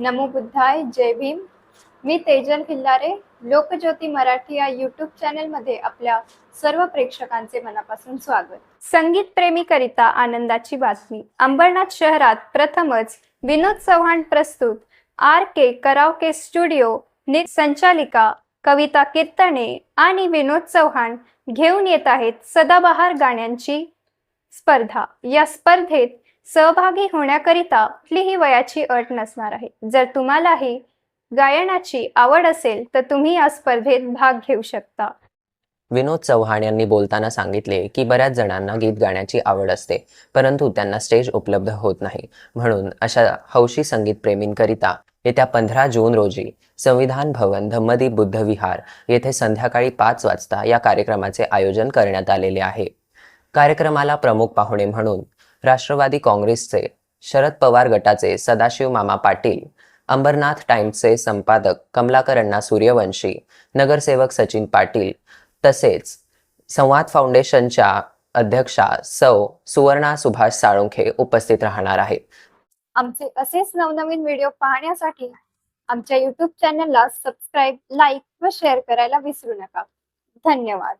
नमो बुद्धाय जय भीम. मी तेजल खिल्लारे लोकज्योती मराठी या युट्यूब चॅनेलमध्ये आपल्या सर्व प्रेक्षकांचे मनापासून स्वागत. संगीत प्रेमीकरिता आनंदाची बातमी. अंबरनाथ शहरात प्रथमच विनोद चव्हाण प्रस्तुत. आर के करावके स्टुडिओ नि संचालिका कविता कीर्तने आणि विनोद चव्हाण घेऊन येत आहेत सदाबहार गाण्यांची स्पर्धा. या स्पर्धेत सहभागी होण्याकरिता कुठलीही वयाची अट नसणार आहे. जर तुम्हालाही गायनाची आवड असेल तर तुम्ही या स्पर्धेत भाग घेऊ शकता. विनोद चव्हाण यांनी बोलताना सांगितले की बऱ्याच जणांना गीत गाण्याची आवड असते परंतु त्यांना स्टेज उपलब्ध होत नाही. म्हणून अशा हौशी संगीत प्रेमींकरिता येत्या पंधरा जून रोजी संविधान भवन धम्मदीप बुद्ध विहार येथे संध्याकाळी पाच वाजता या कार्यक्रमाचे आयोजन करण्यात आलेले आहे. कार्यक्रमाला प्रमुख पाहुणे म्हणून राष्ट्रवादी काँग्रेसचे शरद पवार गटाचे सदाशिव मामा पाटील अंबरनाथ टाइम्सचे संपादक कमलाकर अण्णा सूर्यवंशी नगरसेवक सचिन पाटील तसेच संवाद फाउंडेशनच्या अध्यक्षा सौ सुवर्णा सुभाष साळुंखे उपस्थित राहणार आहेत. आमचे असेच नवनवीन व्हिडिओ पाहण्यासाठी आमच्या युट्यूब चॅनलला सबस्क्राईब लाईक व शेअर करायला विसरू नका. धन्यवाद.